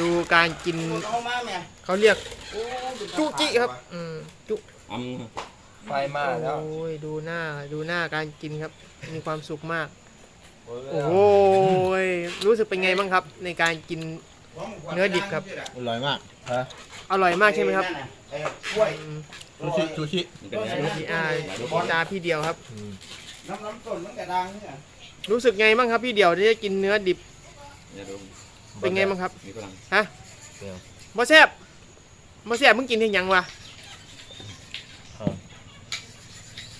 ดูการกินเอามาแม่เขาเรียกโอ้ดูจุจิครับอืมจุอำไฟมาแล้วโอ้ยดูหน้าดูหน้าการกินครับ มีความสุขมาก โอ้โอ้โหโหยรู้สึกเป็นไงบ้างครับ ในการกินเนื้อดิบครับ อร่อยมากฮะอร่อยมากใช่ไหมครับเอ้ยกล้วยอืมซูชิซูชิมันเป็นไงพี่อาพี่ตาพี่เดียวครับอืมน้ำน้ำต้นมันกระดังเนี่ยรู้สึกไงบ้างครับพี่เดียวที่ได้กินเนื้อดิบอย่าดม เป็นไงบ้างครับ มีพลังฮะบ่แซ่บบ่แซ่บมึงกินเพียงยังวะ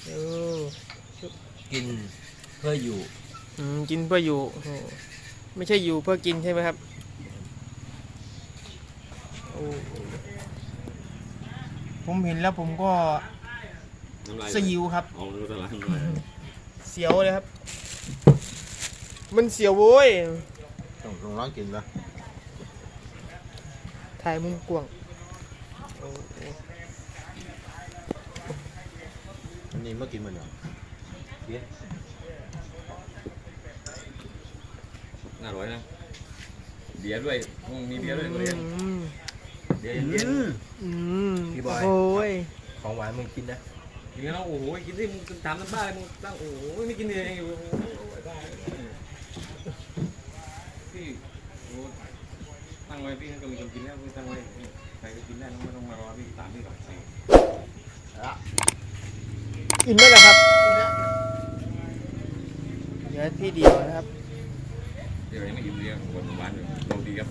เออกินเพื่ออยู่อืมกินเพื่ออยู่โอ้โหไม่ใช่อยู่เพื่อกินใช่ไหมครับโอ้ผมเห็นแล้วผมก็น้ำลายสยิวครับ เอาดูตลาดน้ำลายเสียวเลยครับ มันเสียวโว้ย ต้องลองร้องกินปะถ่ายมุมกว้างโอ้โหอันนี้เมื่อกินมันเหรอน่าอร่อยนะเบียร์ด้วยอืมมีเบียร์ด้วยเบียร์อืมเบียร์เย็นอืมพี่บอยโอ้ยของหวานมึงกินนะๆกินแล้วโอ้โหกินที่มึงทำน้ำบ้าเลยมึงตั้งโอ้โหไม่กินเองอยู่โอ้โหได้พี่โอ้ ตั้งไว้พี่ก็มีคนกินแล้วพี่ตั้งไว้ใครก็กินได้ต้องไม่ต้องมารอพี่ตามพี่ก่อนอิ่มไหมล่ะครับเหลือที่เดียวนะครับ เดี๋ยวยังไม่อิ่มเลยหวานหวานอยู่ลองดีครับ